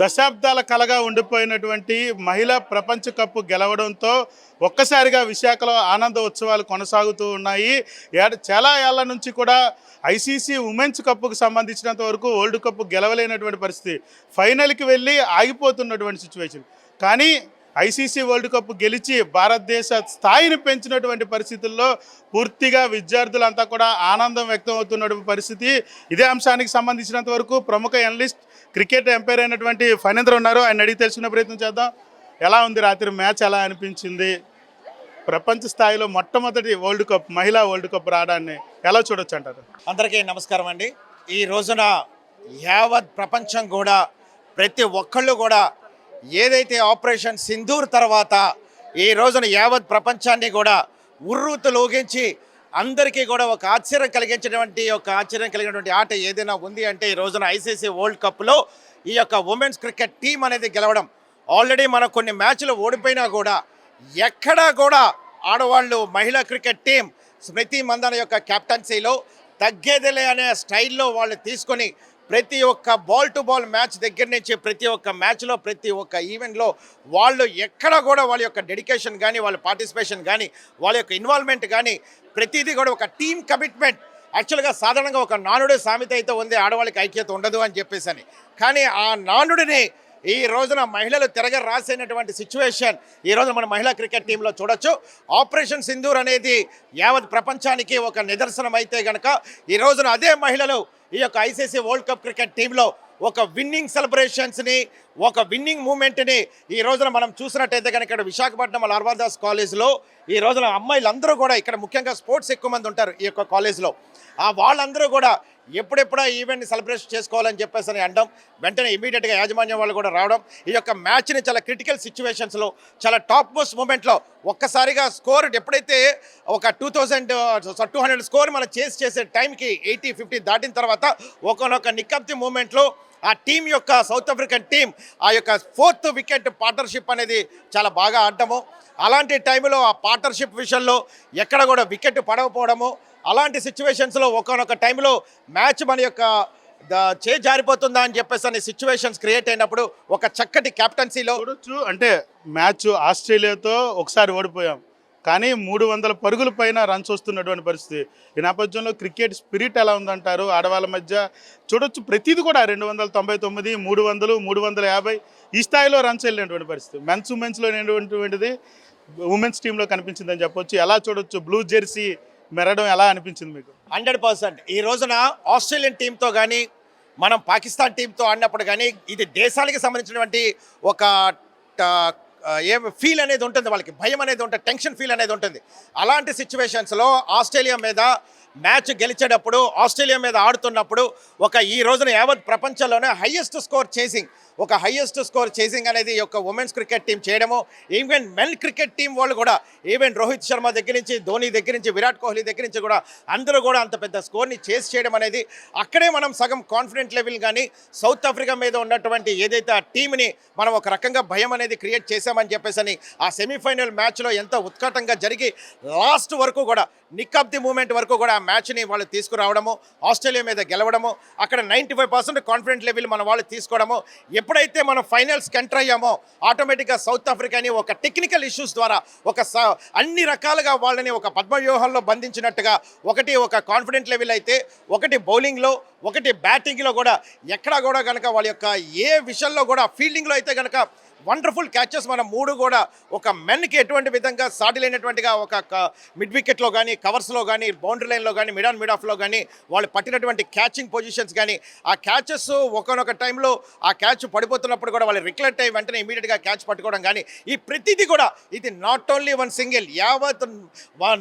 దశాబ్దాల కలగా ఉండిపోయినటువంటి మహిళా ప్రపంచ కప్పు గెలవడంతో ఒక్కసారిగా విశాఖలో ఆనంద ఉత్సవాలు కొనసాగుతూ ఉన్నాయి. ఏడ- చాలా ఏళ్ళ నుంచి కూడా ఐసీసీ ఉమెన్స్ కప్కు సంబంధించినంత వరకు వరల్డ్ కప్ గెలవలేనటువంటి పరిస్థితి. ఫైనల్కి వెళ్ళి ఆగిపోతున్నటువంటి సిచ్యువేషన్. కానీ ఐసీసీ వరల్డ్ కప్ గెలిచి భారతదేశ స్థాయిని పెంచినటువంటి పరిస్థితుల్లో పూర్తిగా విద్యార్థులంతా కూడా ఆనందం వ్యక్తం అవుతున్నటువంటి పరిస్థితి. ఇదే అంశానికి సంబంధించినంత వరకు ప్రముఖ ఎనలిస్ట్ క్రికెట్ ఎంపైర్ అయినటువంటి ఫణేంద్ర ఉన్నారు. ఆయన అడిగి తెలుసుకునే ప్రయత్నం చేద్దాం. ఎలా ఉంది? రాత్రి మ్యాచ్ ఎలా అనిపించింది? ప్రపంచ స్థాయిలో మొట్టమొదటి వరల్డ్ కప్ మహిళా వరల్డ్ కప్ రావడాన్ని ఎలా చూడొచ్చు అంటారు? అందరికీ నమస్కారం అండి. ఈ రోజున యావత్ ప్రపంచం కూడా ప్రతి ఒక్కళ్ళు కూడా ఏదైతే ఆపరేషన్ సింధూర్ తర్వాత ఈ రోజున యావత్ ప్రపంచాన్ని కూడా ఉర్రూతు లోగించి అందరికీ కూడా ఒక ఆశ్చర్యం కలిగించినటువంటి ఒక ఆశ్చర్యం కలిగినటువంటి ఆట ఏదైనా ఉంది అంటే ఈ రోజున ఐసీసీ వరల్డ్ కప్లో ఈ యొక్క ఉమెన్స్ క్రికెట్ టీం అనేది గెలవడం. ఆల్రెడీ మన కొన్ని మ్యాచ్లు ఓడిపోయినా కూడా ఎక్కడా కూడా ఆడవాళ్ళు మహిళా క్రికెట్ టీం స్మృతి మందన యొక్క కెప్టెన్సీలో తగ్గేదిలే అనే స్టైల్లో వాళ్ళు తీసుకొని ప్రతి ఒక్క బాల్ టు బాల్ మ్యాచ్ దగ్గర నుంచి ప్రతి ఒక్క మ్యాచ్లో ప్రతి ఒక్క ఈవెంట్లో వాళ్ళు ఎక్కడ కూడా వాళ్ళ యొక్క డెడికేషన్ కానీ వాళ్ళ పార్టిసిపేషన్ కానీ వాళ్ళ యొక్క ఇన్వాల్వ్మెంట్ కానీ ప్రతిదీ కూడా ఒక టీం కమిట్మెంట్. యాక్చువల్గా సాధారణంగా ఒక నానుడే సామెత అయితే ఉంది ఆడవాళ్ళకి ఐక్యత ఉండదు అని చెప్పేసి అని కానీ ఆ నానుడిని ఈ రోజున మహిళలు తిరగ రాసినటువంటి సిచ్యువేషన్ ఈ రోజు మన మహిళా క్రికెట్ టీంలో చూడొచ్చు. ఆపరేషన్ సింధూర్ అనేది యావత్ ప్రపంచానికి ఒక నిదర్శనం అయితే గనక ఈ రోజున అదే మహిళలు ఈ యొక్క ఐసీసీ వరల్డ్ కప్ క్రికెట్ టీంలో ఒక విన్నింగ్ సెలబ్రేషన్స్ని ఒక విన్నింగ్ మూమెంట్ని ఈ రోజున మనం చూసినట్టయితే కనుక ఇక్కడ విశాఖపట్నం లార్వాదాస్ కాలేజ్లో ఈ రోజున అమ్మాయిలందరూ కూడా ఇక్కడ ముఖ్యంగా స్పోర్ట్స్ ఎక్కువ మంది ఉంటారు ఈ యొక్క కాలేజ్లో. ఆ వాళ్ళందరూ కూడా ఎప్పుడెప్పుడా ఈవెంట్ని సెలబ్రేషన్ చేసుకోవాలని చెప్పేసి అని అనడం వెంటనే ఇమీడియట్గా యాజమాన్యం వాళ్ళు కూడా రావడం ఈ యొక్క మ్యాచ్ని చాలా క్రిటికల్ సిచ్యువేషన్స్లో చాలా టాప్ మోస్ట్ మూమెంట్లో ఒక్కసారిగా స్కోర్ ఎప్పుడైతే ఒక two thousand two hundred score మనం చేసి చేసే టైంకి ఎయిటీ ఫిఫ్టీ దాటిన తర్వాత ఒకనొక నిక్కప్తి మూమెంట్లో ఆ టీం యొక్క సౌత్ ఆఫ్రికన్ టీం ఆ యొక్క ఫోర్త్ వికెట్ పార్ట్నర్షిప్ అనేది చాలా బాగా ఆడటము అలాంటి టైంలో ఆ పార్ట్నర్షిప్ విషయంలో ఎక్కడ కూడా వికెట్ పడకపోవడము అలాంటి సిచ్యువేషన్స్లో ఒకనొక టైంలో మ్యాచ్ మన యొక్క చే జారిపోతుందా అని చెప్పేసి అనే సిచ్యువేషన్స్ క్రియేట్ అయినప్పుడు ఒక చక్కటి కెప్టెన్సీలో చూడొచ్చు. అంటే మ్యాచ్ ఆస్ట్రేలియాతో ఒకసారి ఓడిపోయాం. కానీ మూడు వందల పరుగుల పైన రన్స్ వస్తున్నటువంటి పరిస్థితి. ఈ నేపథ్యంలో క్రికెట్ స్పిరిట్ ఎలా ఉందంటారు? ఆడవాళ్ళ మధ్య చూడొచ్చు. ప్రతిది కూడా రెండు వందల తొంభై తొమ్మిది మూడు వందలు మూడు వందల యాభై ఈ స్థాయిలో రన్స్ వెళ్ళినటువంటి పరిస్థితి. మెన్స్ ఉమెన్స్లో ఉమెన్స్ టీంలో కనిపించిందని చెప్పొచ్చు. ఎలా చూడొచ్చు? బ్లూ జెర్సీ మెరడం ఎలా అనిపించింది మీకు? Hundred percent. ఈ రోజున ఆస్ట్రేలియన్ టీంతో కానీ మనం పాకిస్తాన్ టీంతో ఆడినప్పుడు కానీ ఇది దేశానికి సంబంధించినటువంటి ఒక ఏ ఫీల్ అనేది ఉంటుంది వాళ్ళకి. భయం అనేది ఉంటుంది టెన్షన్ ఫీల్ అనేది ఉంటుంది. అలాంటి సిచ్యువేషన్స్లో ఆస్ట్రేలియా మీద మ్యాచ్ గెలిచేటప్పుడు ఆస్ట్రేలియా మీద ఆడుతున్నప్పుడు ఒక ఈ రోజున యావత్ ప్రపంచంలోనే హయ్యెస్ట్ స్కోర్ చేసింగ్. ఒక హయ్యెస్ట్ స్కోర్ చేసింగ్ అనేది ఈ యొక్క ఉమెన్స్ క్రికెట్ టీం చేయడము. ఈవెన్ మెన్ క్రికెట్ టీం వాళ్ళు కూడా ఈవెన్ రోహిత్ శర్మ దగ్గర నుంచి ధోని దగ్గర నుంచి విరాట్ కోహ్లీ దగ్గర నుంచి కూడా అందరూ కూడా అంత పెద్ద స్కోర్ని చేసి చేయడం అనేది అక్కడే మనం సగం కాన్ఫిడెంట్ లెవెల్ కానీ సౌత్ ఆఫ్రికా మీద ఉన్నటువంటి ఏదైతే ఆ టీంని మనం ఒక రకంగా భయం అనేది క్రియేట్ చేశామని చెప్పేసి అని ఆ సెమీఫైనల్ మ్యాచ్లో ఎంత ఉత్కటంగా జరిగి లాస్ట్ వరకు కూడా నిక్ ఆఫ్ ది మూమెంట్ వరకు కూడా మ్యాచ్ని వాళ్ళు తీసుకురావడము ఆస్ట్రేలియా మీద గెలవడము అక్కడ ninety five percent confident level మన వాళ్ళు తీసుకోవడము ఎప్పుడైతే మనం ఫైనల్స్కి ఎంటర్ అయ్యామో ఆటోమేటిక్గా సౌత్ ఆఫ్రికాని ఒక టెక్నికల్ ఇష్యూస్ ద్వారా ఒక స- అన్ని రకాలుగా వాళ్ళని ఒక పద్మవ్యూహంలో బంధించినట్టుగా ఒకటి ఒక కాన్ఫిడెంట్ లెవెల్ అయితే ఒకటి బౌలింగ్లో ఒకటి బ్యాటింగ్లో కూడా ఎక్కడా కూడా కనుక వాళ్ళ యొక్క ఏ విషయంలో కూడా ఫీల్డింగ్లో అయితే కనుక వండర్ఫుల్ క్యాచెస్ మన మూడు కూడా ఒక మెన్కి ఎటువంటి విధంగా సాటిలైనటువంటిగా ఒక మిడ్ వికెట్లో కానీ కవర్స్లో కానీ బౌండరీ లైన్లో కానీ మిడ్ ఆన్ మిడ్ ఆఫ్లో కానీ వాళ్ళు పట్టినటువంటి క్యాచింగ్ పొజిషన్స్ కానీ ఆ క్యాచెస్ ఒకనొక టైంలో ఆ క్యాచ్ పడిపోతున్నప్పుడు కూడా వాళ్ళు రిక్లెక్ట్ అయ్యి వెంటనే ఇమీడియట్గా క్యాచ్ పట్టుకోవడం కానీ ఈ ప్రతిదీ కూడా ఇది నాట్ ఓన్లీ వన్ సింగిల్ యావత్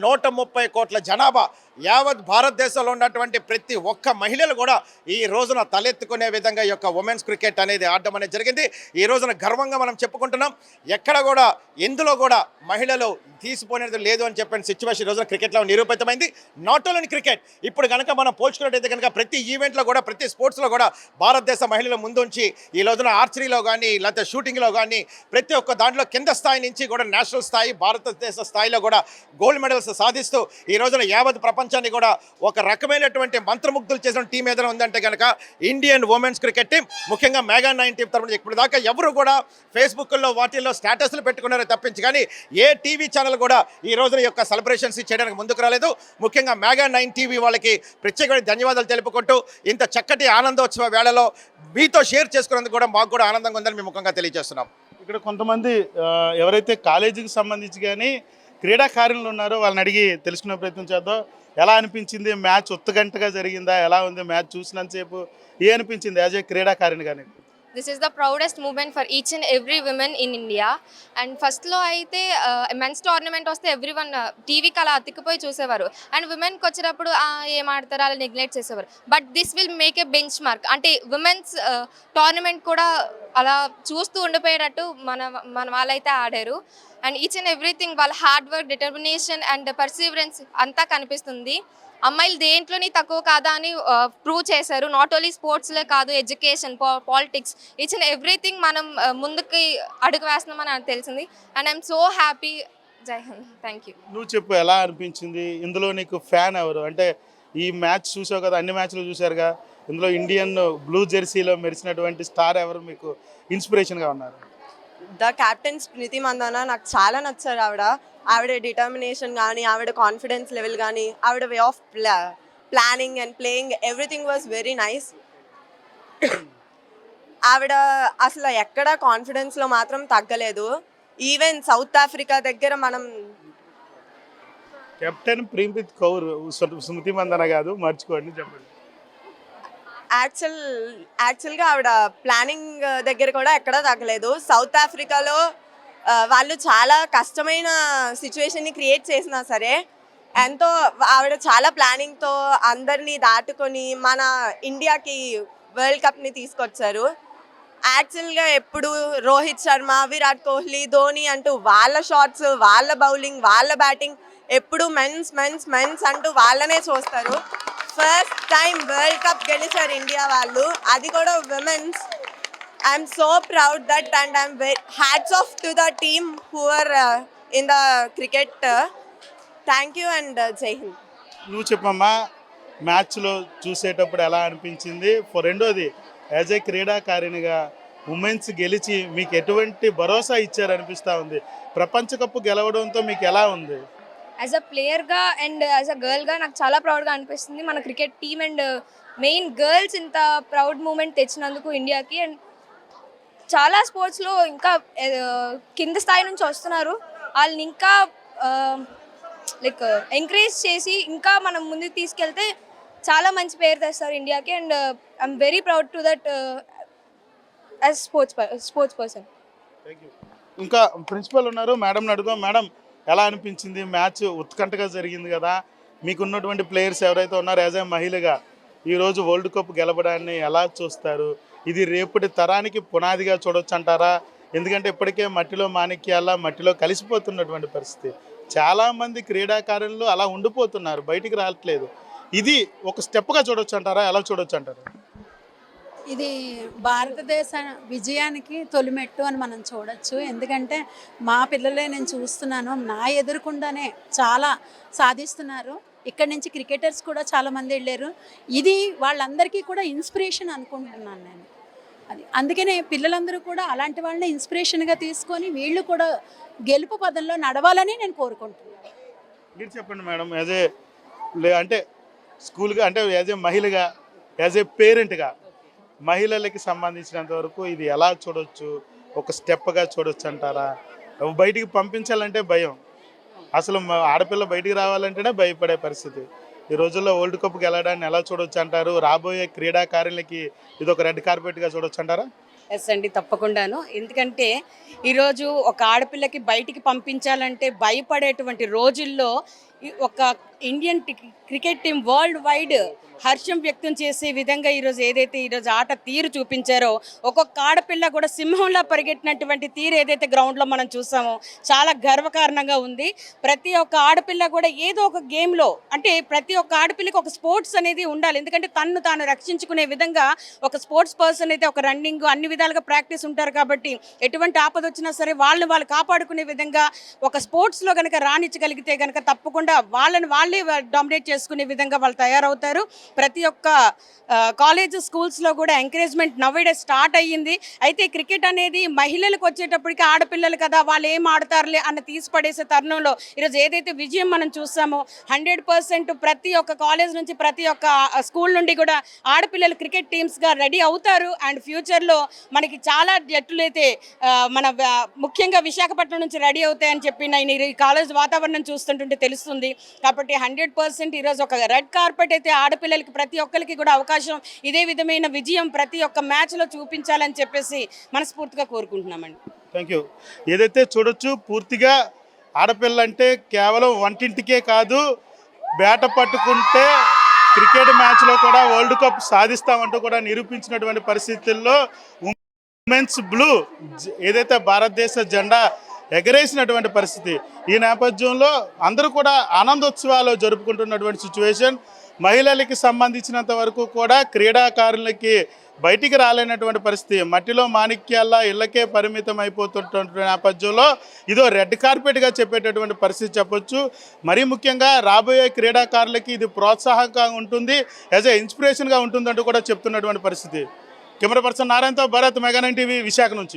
నూట ముప్పై కోట్ల జనాభా యావత్ భారతదేశంలో ఉన్నటువంటి ప్రతి ఒక్క మహిళలు కూడా ఈ రోజున తలెత్తుకునే విధంగా ఈ యొక్క ఉమెన్స్ క్రికెట్ అనేది ఆడడం అనేది జరిగింది. ఈ రోజున గర్వంగా మనం చెప్పుకుంటున్నాం. ఎక్కడ కూడా ఎందులో కూడా మహిళలు తీసిపోయినది లేదు అని చెప్పిన సిచ్యువేషన్ ఈ రోజున క్రికెట్లో నిరూపితమైంది. నాట్ ఓన్లీ క్రికెట్ ఇప్పుడు కనుక మనం పోల్చుకున్నట్టయితే కనుక ప్రతి ఈవెంట్లో కూడా ప్రతి స్పోర్ట్స్లో కూడా భారతదేశ మహిళలు ముందుంచి ఈ రోజున ఆర్చరీలో కానీ లేకపోతే షూటింగ్లో కానీ ప్రతి ఒక్క దాంట్లో కింద స్థాయి నుంచి కూడా నేషనల్ స్థాయి భారతదేశ స్థాయిలో కూడా గోల్డ్ మెడల్స్ సాధిస్తూ ఈ రోజున యావత్ ప్రపంచ ప్రపంచాన్ని కూడా ఒక రకమైనటువంటి మంత్రముగ్ధులు చేసిన టీం ఏదైనా ఉందంటే కనుక ఇండియన్ ఉమెన్స్ క్రికెట్ టీం ముఖ్యంగా మెగా నైన్ టీం తరఫున ఇప్పుడు దాకా ఎవరు కూడా ఫేస్బుక్లో వాటిల్లో స్టేటస్లు పెట్టుకున్నారో తప్పించి కానీ ఏ టీవీ ఛానల్ కూడా ఈ రోజున యొక్క సెలబ్రేషన్స్ చేయడానికి ముందుకు రాలేదు. ముఖ్యంగా మెగా నైన్ టీవీ వాళ్ళకి ప్రత్యేకమైన ధన్యవాదాలు తెలుపుకుంటూ ఇంత చక్కటి ఆనందోత్సవ వేళలో మీతో షేర్ చేసుకున్నందుకు కూడా మాకు కూడా ఆనందంగా ఉందని మేము ముఖంగా తెలియజేస్తున్నాం. ఇక్కడ కొంతమంది ఎవరైతే కాలేజీకి సంబంధించి కానీ క్రీడాకారులు ఉన్నారో వాళ్ళని అడిగి తెలుసుకునే ప్రయత్నం చేద్దాం. ఎలా అనిపించింది? మ్యాచ్ ఉత్తగంటగా జరిగిందా? ఎలా ఉంది? మ్యాచ్ చూసినంతసేపు ఏ అనిపించింది? యాజ్ ఏ క్రీడాకారిణి కానీ? This is the proudest moment for each and every women in India and ఫస్ట్లో అయితే uh, మెన్స్ టోర్నమెంట్ వస్తే ఎవ్రీ వన్ టీవీకి అలా అతికిపోయి చూసేవారు. అండ్ విమెన్కి వచ్చేటప్పుడు ఏం ఆడతారు? అలా నెగ్లెక్ట్ చేసేవారు. But this will make a benchmark అంటే విమెన్స్ టోర్నమెంట్ uh, కూడా అలా చూస్తూ ఉండిపోయేటట్టు మన మన వాళ్ళైతే ఆడారు. అండ్ ఈచ్ అండ్ ఎవ్రీథింగ్ వాళ్ళ hard work determination and perseverance అంతా కనిపిస్తుంది. అమ్మాయిలు దేంట్లోని తక్కువ కాదా అని ప్రూవ్ చేశారు. నాట్ ఓన్లీ స్పోర్ట్స్లో కాదు education politics each and everything మనం ముందుకి అడుగు వేస్తున్నామని నాకు తెలిసింది. అండ్ ఐఎమ్ సో హ్యాపీ జై హింద్. థ్యాంక్ యూ నువ్వు చెప్పు ఎలా అనిపించింది? ఇందులో నీకు ఫ్యాన్ ఎవరు? అంటే ఈ మ్యాచ్ చూసావు కదా అన్ని మ్యాచ్లు చూసారుగా ఇందులో ఇండియన్ బ్లూ జెర్సీలో మెరిసినటువంటి స్టార్ ఎవరు? మీకు ఇన్స్పిరేషన్గా ఉన్నారు. ద క్యాప్టెన్ స్మృతి మందాన నాకు చాలా నచ్చారు ఆవిడ. ఆవిడ డిటర్మినేషన్ కానీ ఆవిడ కాన్ఫిడెన్స్ లెవెల్ కానీ ఆవిడ వే ఆఫ్ ప్లా planning and playing everything was very nice ఆవిడ అసలు ఎక్కడ కాన్ఫిడెన్స్లో మాత్రం తగ్గలేదు. ఈవెన్ సౌత్ ఆఫ్రికా దగ్గర మనం కెప్టెన్ ప్రీమిత్ కౌర్ స్మృతి మందన కాదు మర్చిపోండి చెప్పండి. యాక్చువల్ యాక్చువల్గా ఆవిడ ప్లానింగ్ దగ్గర కూడా ఎక్కడా తగ్గలేదు సౌత్ ఆఫ్రికాలో వాళ్ళు చాలా కష్టమైన సిచ్యువేషన్ని క్రియేట్ చేసినా సరే ఎంతో ఆవిడ చాలా ప్లానింగ్తో అందరినీ దాటుకొని మన ఇండియాకి వరల్డ్ కప్ని తీసుకొచ్చారు. యాక్చువల్గా ఎప్పుడు రోహిత్ శర్మ విరాట్ కోహ్లీ ధోని అంటూ వాళ్ళ షాట్స్ వాళ్ళ బౌలింగ్ వాళ్ళ బ్యాటింగ్ ఎప్పుడు మెన్స్ మెన్స్ మెన్స్ అంటూ వాళ్ళనే చూస్తారు. ఫస్ట్ టైం వరల్డ్ కప్ గెలిచారు ఇండియా వాళ్ళు. అది కూడా women's I'm so proud that and I'm hats off to the team who are in the cricket thank you and జై హింద్ నువ్వు చెప్పమ్మా మ్యాచ్లో చూసేటప్పుడు ఎలా అనిపించింది? ఫర్ రెండోది యాజ్ ఏ క్రీడాకారిణిగా ఉమెన్స్ గెలిచి మీకు ఎటువంటి భరోసా ఇచ్చారనిపిస్తూ ఉంది? ప్రపంచ కప్ గెలవడంతో మీకు ఎలా ఉంది? యాజ్ అ ప్లేయర్గా అండ్ యాజ్ అ గర్ల్గా నాకు చాలా ప్రౌడ్గా అనిపిస్తుంది. మన cricket team and main girls ఇంత ప్రౌడ్ మూమెంట్ తెచ్చినందుకు ఇండియాకి అండ్ చాలా స్పోర్ట్స్లో ఇంకా eh, కింద స్థాయి నుంచి వస్తున్నారు. వాళ్ళని ఇంకా eh, లైక్ ఎంకరేజ్ చేసి ఇంకా మనం ముందుకు తీసుకెళ్తే చాలా మంచి పేరు తెస్తారు ఇండియాకి and I'm very proud to that as sports sports person ఇంకా ప్రిన్సిపల్ ఉన్నారు. మేడం అడుగుదాం. మేడం ఎలా అనిపించింది? మ్యాచ్ ఉత్కంఠగా జరిగింది కదా. మీకున్నటువంటి ప్లేయర్స్ ఎవరైతే ఉన్నారో యాజ్ ఏ మహిళగా ఈరోజు వరల్డ్ కప్ గెలవడాన్ని ఎలా చూస్తారు? ఇది రేపటి తరానికి పునాదిగా చూడొచ్చు అంటారా ఎందుకంటే ఇప్పటికే మట్టిలో మాణిక్యాల మట్టిలో కలిసిపోతున్నటువంటి పరిస్థితి. చాలామంది క్రీడాకారులు అలా ఉండిపోతున్నారు బయటికి రావట్లేదు. ఇది ఒక స్టెప్గా చూడొచ్చు అంటారా ఎలా చూడొచ్చు అంటారు ఇది భారతదేశ విజయానికి తొలిమెట్టు అని మనం చూడొచ్చు. ఎందుకంటే మా పిల్లలే నేను చూస్తున్నాను నా ఎదురుకుండానే చాలా సాధిస్తున్నారు. ఇక్కడ నుంచి క్రికెటర్స్ కూడా చాలామంది వెళ్ళారు. ఇది వాళ్ళందరికీ కూడా ఇన్స్పిరేషన్ అనుకుంటున్నాను నేను. అది అందుకనే పిల్లలందరూ కూడా అలాంటి వాళ్ళని ఇన్స్పిరేషన్గా తీసుకొని వీళ్ళు కూడా గెలుపు పదంలో నడవాలని నేను కోరుకుంటున్నాను. మీరు చెప్పండి మేడం యాజ్ ఏ అంటే స్కూల్గా అంటే యాజ్ ఏ మహిళగా యాజ్ ఏ పేరెంట్గా మహిళలకి సంబంధించినంత వరకు ఇది ఎలా చూడొచ్చు? ఒక స్టెప్గా చూడొచ్చు అంటారా? బయటికి పంపించాలంటే భయం. అసలు మా ఆడపిల్ల బయటికి రావాలంటేనే భయపడే పరిస్థితి. ఈ రోజుల్లో వరల్డ్ కప్కి వెళ్ళడాన్ని ఎలా చూడొచ్చు అంటారు? రాబోయే క్రీడాకారులకి ఇది ఒక రెడ్ కార్పెట్గా చూడొచ్చు అంటారా? ఎస్ అండి తప్పకుండాను. ఎందుకంటే ఈరోజు ఒక ఆడపిల్లకి బయటికి పంపించాలంటే భయపడేటువంటి రోజుల్లో ఒక Indian cricket team world wide హర్షం వ్యక్తం చేసే విధంగా ఈరోజు ఏదైతే ఈరోజు ఆట తీరు చూపించారో ఒక్కొక్క ఆడపిల్ల కూడా సింహంలా పరిగెట్టినటువంటి తీరు ఏదైతే గ్రౌండ్లో మనం చూసామో చాలా గర్వకారణంగా ఉంది. ప్రతి ఒక్క ఆడపిల్ల కూడా ఏదో ఒక గేమ్లో అంటే ప్రతి ఒక్క ఆడపిల్లకి ఒక స్పోర్ట్స్ అనేది ఉండాలి. ఎందుకంటే తన్ను తాను రక్షించుకునే విధంగా ఒక స్పోర్ట్స్ పర్సన్ అయితే ఒక రన్నింగ్ అన్ని విధాలుగా ప్రాక్టీస్ ఉంటారు కాబట్టి ఎటువంటి ఆపద వచ్చినా సరే వాళ్ళని వాళ్ళు కాపాడుకునే విధంగా ఒక స్పోర్ట్స్లో కనుక రాణించగలిగితే కనుక తప్పకుండా కాకుండా వాళ్ళని వాళ్ళే డామినేట్ చేసుకునే విధంగా వాళ్ళు తయారవుతారు. ప్రతి ఒక్క కాలేజ్ స్కూల్స్లో కూడా ఎంకరేజ్మెంట్ నవ్వేడే స్టార్ట్ అయ్యింది. అయితే క్రికెట్ అనేది మహిళలకు వచ్చేటప్పటికి ఆడపిల్లలు కదా వాళ్ళు ఏం ఆడతారులే అన్న తీసి పడేసే తరుణంలో ఈరోజు ఏదైతే విజయం మనం చూసామో హండ్రెడ్ పర్సెంట్ ప్రతి ఒక్క కాలేజ్ నుంచి ప్రతి ఒక్క స్కూల్ నుండి కూడా ఆడపిల్లలు క్రికెట్ టీమ్స్గా రెడీ అవుతారు. అండ్ ఫ్యూచర్లో మనకి చాలా జట్లు అయితే మన ముఖ్యంగా విశాఖపట్నం నుంచి రెడీ అవుతాయని చెప్పి నేను ఈ కాలేజ్ వాతావరణం చూస్తుంటుంటే తెలుస్తుంది. కాబట్టి హండ్రెడ్ పర్సెంట్ ఈరోజు ఒక రెడ్ కార్పెట్ అయితే ఆడపిల్లలకి ప్రతి ఒక్కరికి కూడా అవకాశం. ఇదే విధమైన విజయం ప్రతి ఒక్క మ్యాచ్లో చూపించాలని చెప్పేసి మనస్ఫూర్తిగా కోరుకుంటున్నామండి. థ్యాంక్ యూ ఏదైతే చూడొచ్చు పూర్తిగా ఆడపిల్ల అంటే కేవలం వంటింటికే కాదు బేట పట్టుకుంటే క్రికెట్ మ్యాచ్లో కూడా వరల్డ్ కప్ సాధిస్తామంటూ కూడా నిరూపించినటువంటి పరిస్థితుల్లో ఉమెన్స్ బ్లూ ఏదైతే భారతదేశ జెండా ఎగరేసినటువంటి పరిస్థితి. ఈ నేపథ్యంలో అందరూ కూడా ఆనందోత్సవాలు జరుపుకుంటున్నటువంటి సిచ్యువేషన్ మహిళలకి సంబంధించినంత వరకు కూడా క్రీడాకారులకి బయటికి రాలేనటువంటి పరిస్థితి. మట్టిలో మాణిక్యాల ఇళ్ళకే పరిమితం అయిపోతున్నటువంటి నేపథ్యంలో ఇదో రెడ్ కార్పెట్గా చెప్పేటటువంటి పరిస్థితి చెప్పొచ్చు. మరీ ముఖ్యంగా రాబోయే క్రీడాకారులకి ఇది ప్రోత్సాహకంగా ఉంటుంది యాజ్ ఎ ఇన్స్పిరేషన్గా ఉంటుందంటూ కూడా చెప్తున్నటువంటి పరిస్థితి. Camera person నారాయణతో Bharat mega nine TV Visakha నుంచి.